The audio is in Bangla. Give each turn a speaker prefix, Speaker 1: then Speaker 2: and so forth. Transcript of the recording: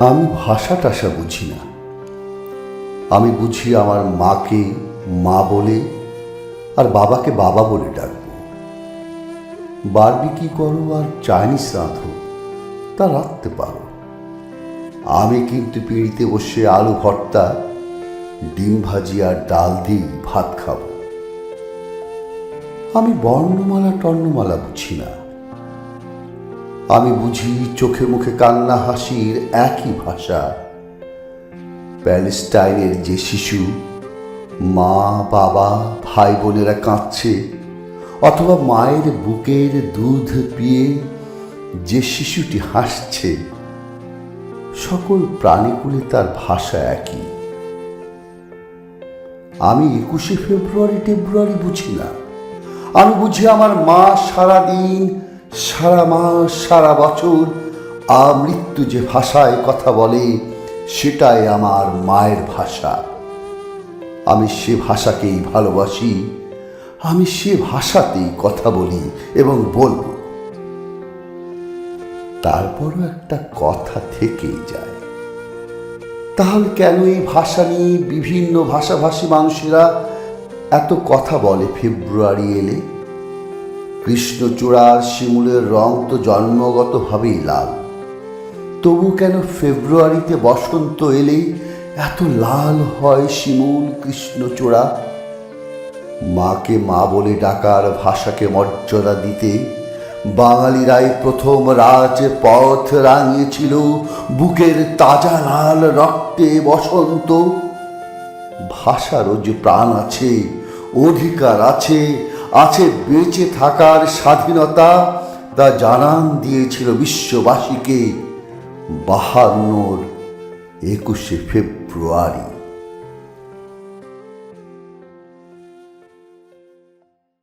Speaker 1: আমি ভাষা টাষা বুঝি না। আমি বুঝি আমার মাকে মা বলে আর বাবাকে বাবা বলে ডাকবো। বারবি করো আর চাইনিজ রাঁধো, তা রাখতে পারো। আমি কিন্তু পিঁড়িতে বসে আলু ভর্তা, ডিম ভাজি আর ডাল দিয়ে ভাত খাব। আমি বর্ণমালা, টর্ণমালা বুঝি না। আমি বুঝি চোখে মুখে কান্না হাসির একই ভাষা। প্যালেস্টাইনের যে শিশু, মা, বাবা ভাই বোনেরা কাঁদছে, অথবা মায়ের বুকের দুধ পিয়ে যে শিশুটি হাসছে, সকল প্রাণীগুলি তার ভাষা একই। আমি একুশে ফেব্রুয়ারি, টেব্রুয়ারি বুঝি না। আমি বুঝি আমার মা সারা দিন সারা মাস, সারা বছর আমৃত্যু যে ভাষায় কথা বলে, সেটাই আমার মায়ের ভাষা। আমি সে ভাষাকেই ভালোবাসি, আমি সে ভাষাতেই কথা বলি এবং বলব। তারপরও একটা কথা থেকেই যায়। তাহলে কেন এই ভাষা নিয়ে বিভিন্ন ভাষাভাষী মানুষেরা এত কথা বলে ফেব্রুয়ারি এলে? কৃষ্ণচূড়ার শিমুলের রং তো জন্মগতভাবেই লাল। তবু কেন ফেব্রুয়ারিতে বসন্ত এলেই এত লাল হয় শিমুল কৃষ্ণচূড়া মাকে মা বলে ডাকার ভাষাকে মর্যাদা দিতে বাঙালিরাই প্রথম রাজ পথ রাঙিয়েছিল বুকের তাজা লাল রক্তে বসন্ত। ভাষারও যে প্রাণ আছে, অধিকার আছে আছে বেঁচে থাকার স্বাধীনতা তা জানান দিয়েছিল বিশ্ববাসীকে বাহান্নর একুশে ফেব্রুয়ারি।